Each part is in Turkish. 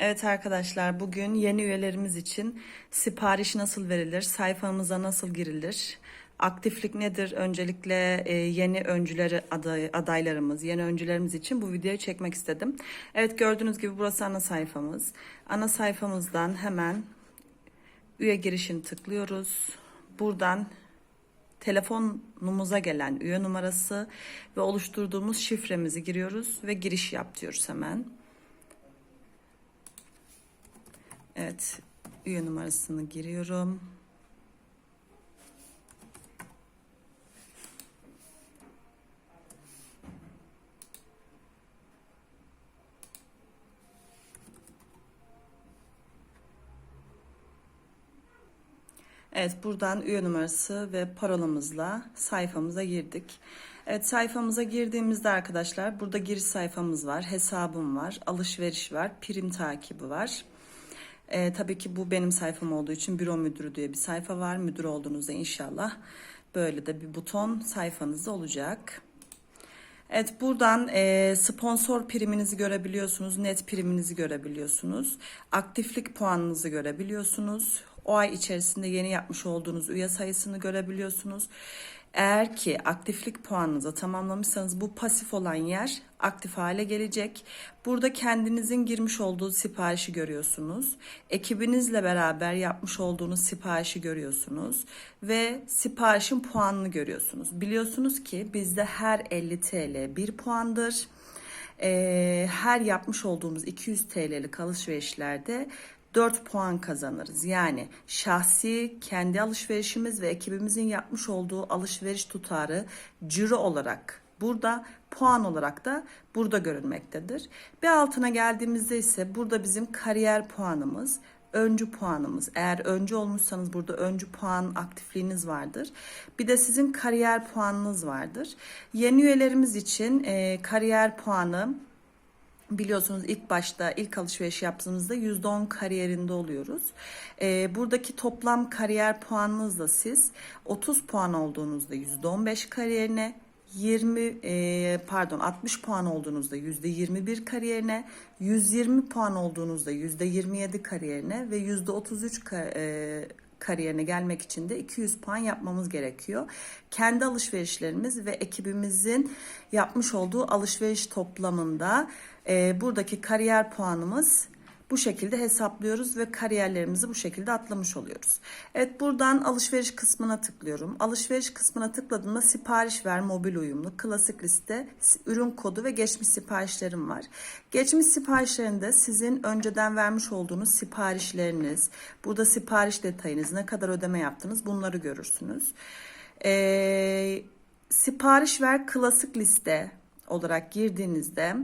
Evet arkadaşlar bugün yeni üyelerimiz için sipariş nasıl verilir, sayfamıza nasıl girilir, aktiflik nedir öncelikle e, yeni öncüleri aday, adaylarımız, yeni öncülerimiz için bu videoyu çekmek istedim. Evet gördüğünüz gibi burası ana sayfamız. Ana sayfamızdan hemen üye girişini tıklıyoruz. Buradan telefonumuza gelen üye numarası ve oluşturduğumuz şifremizi giriyoruz ve giriş yap diyoruz hemen. Evet, üye numarasını giriyorum. Evet, buradan üye numarası ve parolamızla sayfamıza girdik. Evet, sayfamıza girdiğimizde arkadaşlar burada giriş sayfamız var, hesabım var, alışveriş var, prim takibi var. Ee, tabii ki bu benim sayfam olduğu için büro müdürü diye bir sayfa var. Müdür olduğunuzda inşallah böyle de bir buton sayfanızda olacak. Evet buradan e, sponsor priminizi görebiliyorsunuz, net priminizi görebiliyorsunuz, aktiflik puanınızı görebiliyorsunuz, o ay içerisinde yeni yapmış olduğunuz üye sayısını görebiliyorsunuz. Eğer ki aktiflik puanınızı tamamlamışsanız bu pasif olan yer aktif hale gelecek. Burada kendinizin girmiş olduğu siparişi görüyorsunuz. Ekibinizle beraber yapmış olduğunuz siparişi görüyorsunuz. Ve siparişin puanını görüyorsunuz. Biliyorsunuz ki bizde her 50 TL 1 puandır. Ee, her yapmış olduğumuz 200 TL'lik alışverişlerde 4 puan kazanırız. Yani şahsi kendi alışverişimiz ve ekibimizin yapmış olduğu alışveriş tutarı ciro olarak burada puan olarak da burada görünmektedir. Bir altına geldiğimizde ise burada bizim kariyer puanımız, öncü puanımız. Eğer öncü olmuşsanız burada öncü puan aktifliğiniz vardır. Bir de sizin kariyer puanınız vardır. Yeni üyelerimiz için e, kariyer puanı Biliyorsunuz ilk başta ilk alışveriş yaptığımızda %10 kariyerinde oluyoruz. Ee, buradaki toplam kariyer puanınızla siz 30 puan olduğunuzda %15 kariyerine 20 e, pardon 60 puan olduğunuzda %21 kariyerine 120 puan olduğunuzda %27 kariyerine ve %33 ka- e, kariyerine gelmek için de 200 puan yapmamız gerekiyor. Kendi alışverişlerimiz ve ekibimizin yapmış olduğu alışveriş toplamında e, buradaki kariyer puanımız bu şekilde hesaplıyoruz ve kariyerlerimizi bu şekilde atlamış oluyoruz. Evet buradan alışveriş kısmına tıklıyorum. Alışveriş kısmına tıkladığımda sipariş ver mobil uyumlu klasik liste ürün kodu ve geçmiş siparişlerim var. Geçmiş siparişlerinde sizin önceden vermiş olduğunuz siparişleriniz, burada sipariş detayınız, ne kadar ödeme yaptınız bunları görürsünüz. Ee, sipariş ver klasik liste olarak girdiğinizde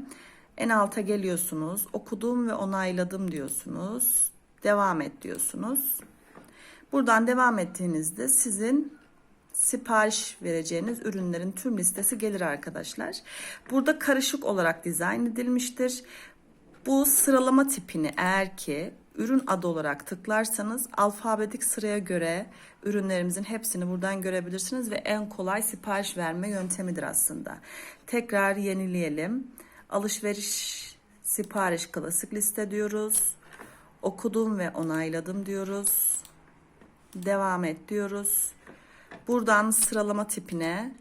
en alta geliyorsunuz. Okudum ve onayladım diyorsunuz. Devam et diyorsunuz. Buradan devam ettiğinizde sizin sipariş vereceğiniz ürünlerin tüm listesi gelir arkadaşlar. Burada karışık olarak dizayn edilmiştir. Bu sıralama tipini eğer ki ürün adı olarak tıklarsanız alfabetik sıraya göre ürünlerimizin hepsini buradan görebilirsiniz ve en kolay sipariş verme yöntemidir aslında. Tekrar yenileyelim. Alışveriş sipariş klasik liste diyoruz. Okudum ve onayladım diyoruz. Devam et diyoruz. Buradan sıralama tipine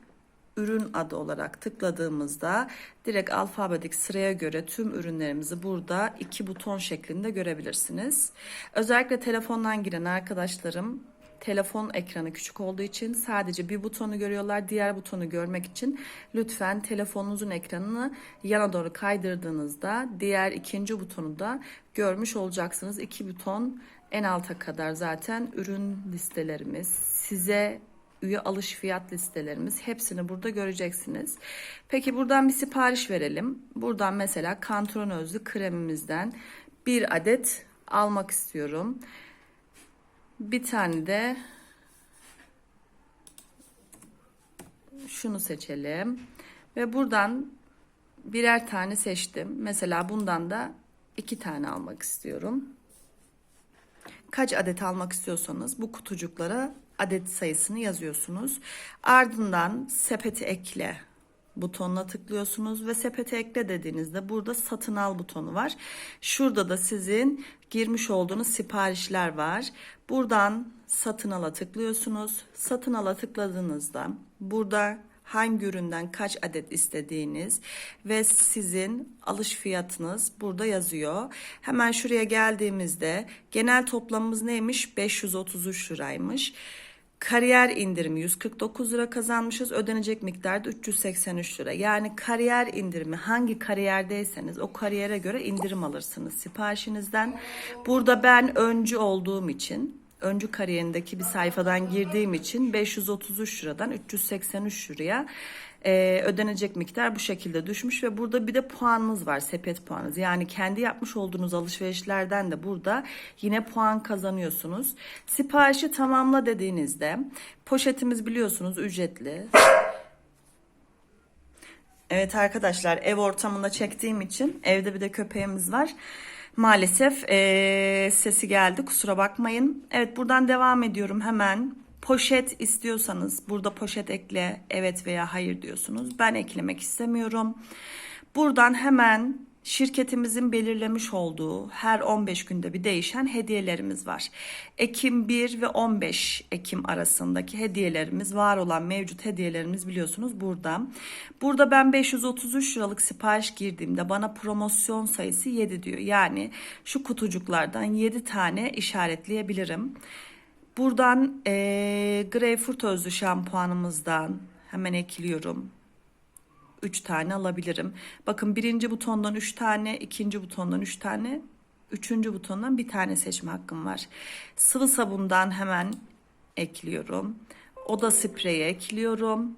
ürün adı olarak tıkladığımızda direkt alfabetik sıraya göre tüm ürünlerimizi burada iki buton şeklinde görebilirsiniz. Özellikle telefondan giren arkadaşlarım telefon ekranı küçük olduğu için sadece bir butonu görüyorlar. Diğer butonu görmek için lütfen telefonunuzun ekranını yana doğru kaydırdığınızda diğer ikinci butonu da görmüş olacaksınız. İki buton en alta kadar zaten ürün listelerimiz size üye alış fiyat listelerimiz hepsini burada göreceksiniz. Peki buradan bir sipariş verelim. Buradan mesela kantron özlü kremimizden bir adet almak istiyorum. Bir tane de şunu seçelim. Ve buradan birer tane seçtim. Mesela bundan da iki tane almak istiyorum. Kaç adet almak istiyorsanız bu kutucuklara adet sayısını yazıyorsunuz. Ardından sepeti ekle butonuna tıklıyorsunuz ve sepete ekle dediğinizde burada satın al butonu var. Şurada da sizin girmiş olduğunuz siparişler var. Buradan satın ala tıklıyorsunuz. Satın ala tıkladığınızda burada hangi üründen kaç adet istediğiniz ve sizin alış fiyatınız burada yazıyor. Hemen şuraya geldiğimizde genel toplamımız neymiş? 533 liraymış. Kariyer indirimi 149 lira kazanmışız. Ödenecek miktar da 383 lira. Yani kariyer indirimi hangi kariyerdeyseniz o kariyere göre indirim alırsınız siparişinizden. Burada ben öncü olduğum için öncü kariyerindeki bir sayfadan girdiğim için 533 liradan 383 liraya e, ödenecek miktar bu şekilde düşmüş ve burada bir de puanınız var sepet puanınız yani kendi yapmış olduğunuz alışverişlerden de burada yine puan kazanıyorsunuz siparişi tamamla dediğinizde poşetimiz biliyorsunuz ücretli Evet arkadaşlar ev ortamında çektiğim için evde bir de köpeğimiz var. Maalesef eee, sesi geldi kusura bakmayın. Evet buradan devam ediyorum hemen. Poşet istiyorsanız burada poşet ekle evet veya hayır diyorsunuz. Ben eklemek istemiyorum. Buradan hemen şirketimizin belirlemiş olduğu her 15 günde bir değişen hediyelerimiz var. Ekim 1 ve 15 Ekim arasındaki hediyelerimiz var olan mevcut hediyelerimiz biliyorsunuz burada. Burada ben 533 liralık sipariş girdiğimde bana promosyon sayısı 7 diyor. Yani şu kutucuklardan 7 tane işaretleyebilirim. Buradan eee greyfurt özlü şampuanımızdan hemen ekliyorum. 3 tane alabilirim. Bakın birinci butondan 3 tane, ikinci butondan 3 tane, üçüncü butondan bir tane seçme hakkım var. Sıvı sabundan hemen ekliyorum. Oda spreyi ekliyorum.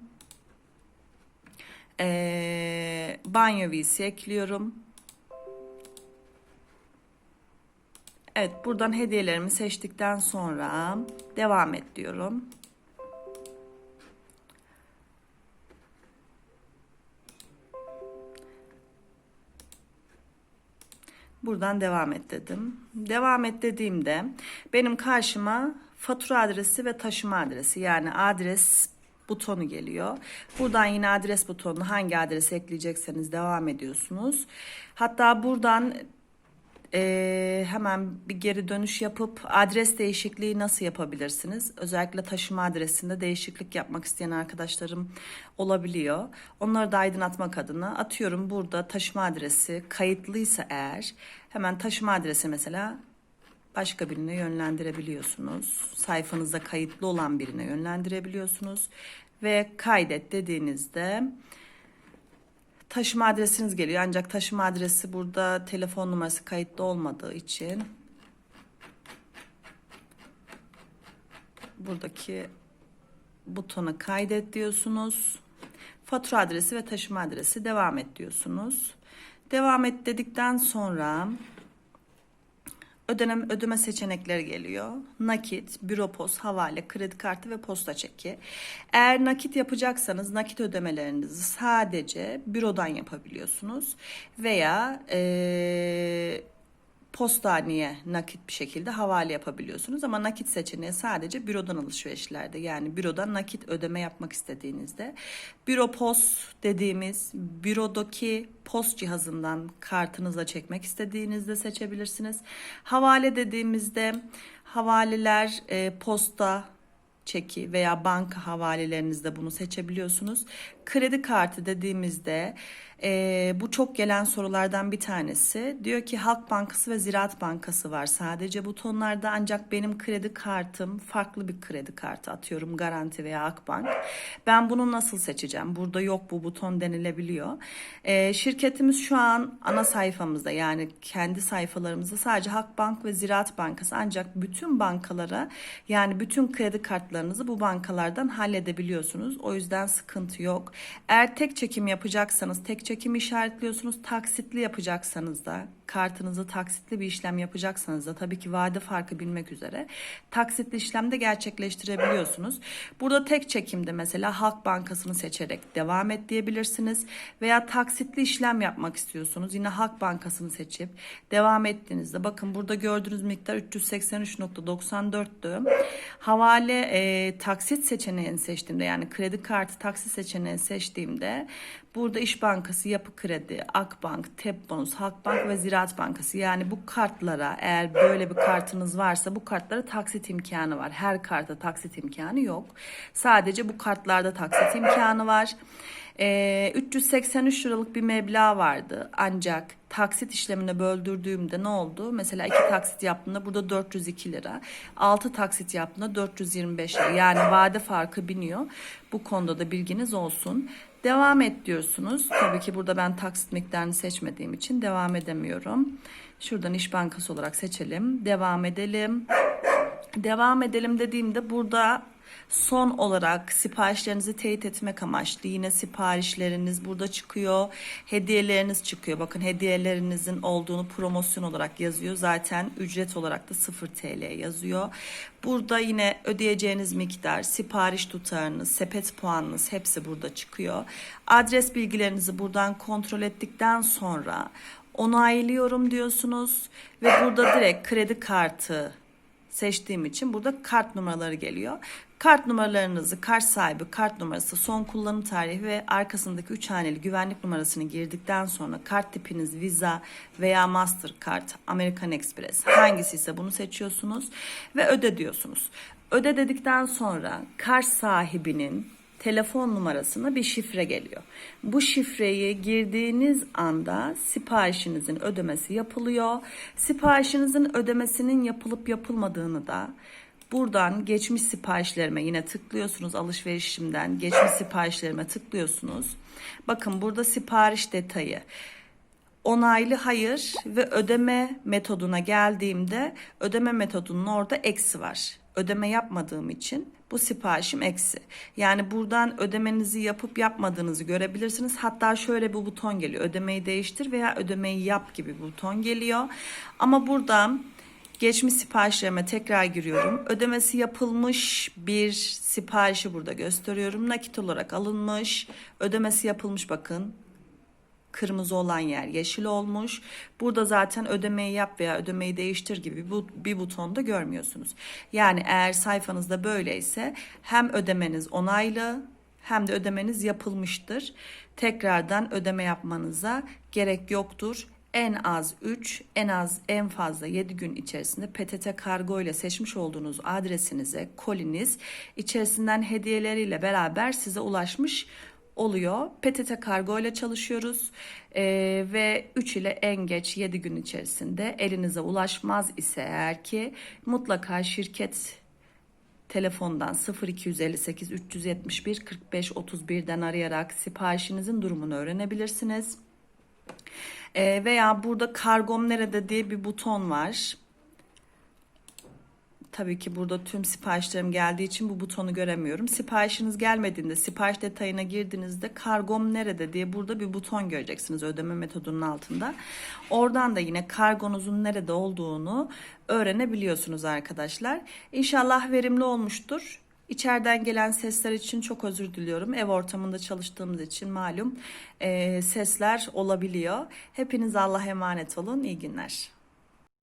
Ee, banyo visi ekliyorum. Evet buradan hediyelerimi seçtikten sonra devam et diyorum. Buradan devam et dedim. Devam et dediğimde benim karşıma fatura adresi ve taşıma adresi yani adres butonu geliyor. Buradan yine adres butonunu hangi adrese ekleyecekseniz devam ediyorsunuz. Hatta buradan ee, hemen bir geri dönüş yapıp adres değişikliği nasıl yapabilirsiniz? Özellikle taşıma adresinde değişiklik yapmak isteyen arkadaşlarım olabiliyor. Onları da aydınlatmak adına atıyorum burada taşıma adresi kayıtlıysa eğer hemen taşıma adresi mesela başka birine yönlendirebiliyorsunuz. Sayfanızda kayıtlı olan birine yönlendirebiliyorsunuz ve kaydet dediğinizde taşıma adresiniz geliyor. Ancak taşıma adresi burada telefon numarası kayıtlı olmadığı için buradaki butona kaydet diyorsunuz. Fatura adresi ve taşıma adresi devam et diyorsunuz. Devam et dedikten sonra ödeme, ödeme seçenekleri geliyor. Nakit, büropost, havale, kredi kartı ve posta çeki. Eğer nakit yapacaksanız nakit ödemelerinizi sadece bürodan yapabiliyorsunuz. Veya eee postaneye nakit bir şekilde havale yapabiliyorsunuz ama nakit seçeneği sadece bürodan alışverişlerde yani bürodan nakit ödeme yapmak istediğinizde büro post dediğimiz bürodaki post cihazından kartınızla çekmek istediğinizde seçebilirsiniz. Havale dediğimizde havaleler e, posta çeki veya banka havalelerinizde bunu seçebiliyorsunuz. Kredi kartı dediğimizde e, bu çok gelen sorulardan bir tanesi. Diyor ki Halk Bankası ve Ziraat Bankası var sadece butonlarda ancak benim kredi kartım farklı bir kredi kartı atıyorum Garanti veya Akbank. Ben bunu nasıl seçeceğim? Burada yok bu buton denilebiliyor. E, şirketimiz şu an ana sayfamızda yani kendi sayfalarımızda sadece Halkbank ve Ziraat Bankası ancak bütün bankalara yani bütün kredi kartlarınızı bu bankalardan halledebiliyorsunuz. O yüzden sıkıntı yok. Eğer tek çekim yapacaksanız tek çekim işaretliyorsunuz. Taksitli yapacaksanız da kartınızı taksitli bir işlem yapacaksanız da tabii ki vade farkı bilmek üzere taksitli işlemde gerçekleştirebiliyorsunuz. Burada tek çekimde mesela Halk Bankası'nı seçerek devam et diyebilirsiniz veya taksitli işlem yapmak istiyorsunuz. Yine Halk Bankası'nı seçip devam ettiğinizde bakın burada gördüğünüz miktar 383.94'tü. Havale e, taksit seçeneğini seçtiğimde yani kredi kartı taksit seçeneğini seçtiğimde burada İş Bankası, Yapı Kredi, Akbank, TEP Bonus, Halkbank ve Ziraat Bankası yani bu kartlara eğer böyle bir kartınız varsa bu kartlara taksit imkanı var. Her karta taksit imkanı yok. Sadece bu kartlarda taksit imkanı var. Ee, 383 liralık bir meblağ vardı ancak taksit işlemine böldürdüğümde ne oldu? Mesela iki taksit yaptığında burada 402 lira. 6 taksit yaptığında 425 lira. Yani vade farkı biniyor. Bu konuda da bilginiz olsun. Devam et diyorsunuz. Tabii ki burada ben taksit miktarını seçmediğim için devam edemiyorum. Şuradan İş Bankası olarak seçelim. Devam edelim. Devam edelim dediğimde burada son olarak siparişlerinizi teyit etmek amaçlı yine siparişleriniz burada çıkıyor. Hediyeleriniz çıkıyor. Bakın hediyelerinizin olduğunu promosyon olarak yazıyor. Zaten ücret olarak da 0 TL yazıyor. Burada yine ödeyeceğiniz miktar, sipariş tutarınız, sepet puanınız hepsi burada çıkıyor. Adres bilgilerinizi buradan kontrol ettikten sonra onaylıyorum diyorsunuz ve burada direkt kredi kartı seçtiğim için burada kart numaraları geliyor. Kart numaralarınızı, kart sahibi, kart numarası, son kullanım tarihi ve arkasındaki 3 haneli güvenlik numarasını girdikten sonra kart tipiniz Visa veya Mastercard, American Express hangisi ise bunu seçiyorsunuz ve öde diyorsunuz. Öde dedikten sonra kart sahibinin telefon numarasına bir şifre geliyor. Bu şifreyi girdiğiniz anda siparişinizin ödemesi yapılıyor. Siparişinizin ödemesinin yapılıp yapılmadığını da buradan geçmiş siparişlerime yine tıklıyorsunuz alışverişimden geçmiş siparişlerime tıklıyorsunuz. Bakın burada sipariş detayı onaylı hayır ve ödeme metoduna geldiğimde ödeme metodunun orada eksi var. Ödeme yapmadığım için bu siparişim eksi. Yani buradan ödemenizi yapıp yapmadığınızı görebilirsiniz. Hatta şöyle bir buton geliyor. Ödemeyi değiştir veya ödemeyi yap gibi bir buton geliyor. Ama buradan geçmiş siparişlerime tekrar giriyorum. Ödemesi yapılmış bir siparişi burada gösteriyorum. Nakit olarak alınmış. Ödemesi yapılmış bakın kırmızı olan yer yeşil olmuş. Burada zaten ödemeyi yap veya ödemeyi değiştir gibi bu bir butonda görmüyorsunuz. Yani eğer sayfanızda böyleyse hem ödemeniz onaylı hem de ödemeniz yapılmıştır. Tekrardan ödeme yapmanıza gerek yoktur. En az 3, en az en fazla 7 gün içerisinde PTT kargo ile seçmiş olduğunuz adresinize koliniz içerisinden hediyeleriyle beraber size ulaşmış oluyor. PTT kargo ile çalışıyoruz Ee, ve 3 ile en geç 7 gün içerisinde elinize ulaşmaz ise eğer ki mutlaka şirket telefondan 0258 371 45 31'den arayarak siparişinizin durumunu öğrenebilirsiniz. Ee, veya burada kargom nerede diye bir buton var. Tabii ki burada tüm siparişlerim geldiği için bu butonu göremiyorum. Siparişiniz gelmediğinde sipariş detayına girdiğinizde kargom nerede diye burada bir buton göreceksiniz ödeme metodunun altında. Oradan da yine kargonuzun nerede olduğunu öğrenebiliyorsunuz arkadaşlar. İnşallah verimli olmuştur. İçeriden gelen sesler için çok özür diliyorum. Ev ortamında çalıştığımız için malum e, sesler olabiliyor. Hepiniz Allah'a emanet olun. İyi günler.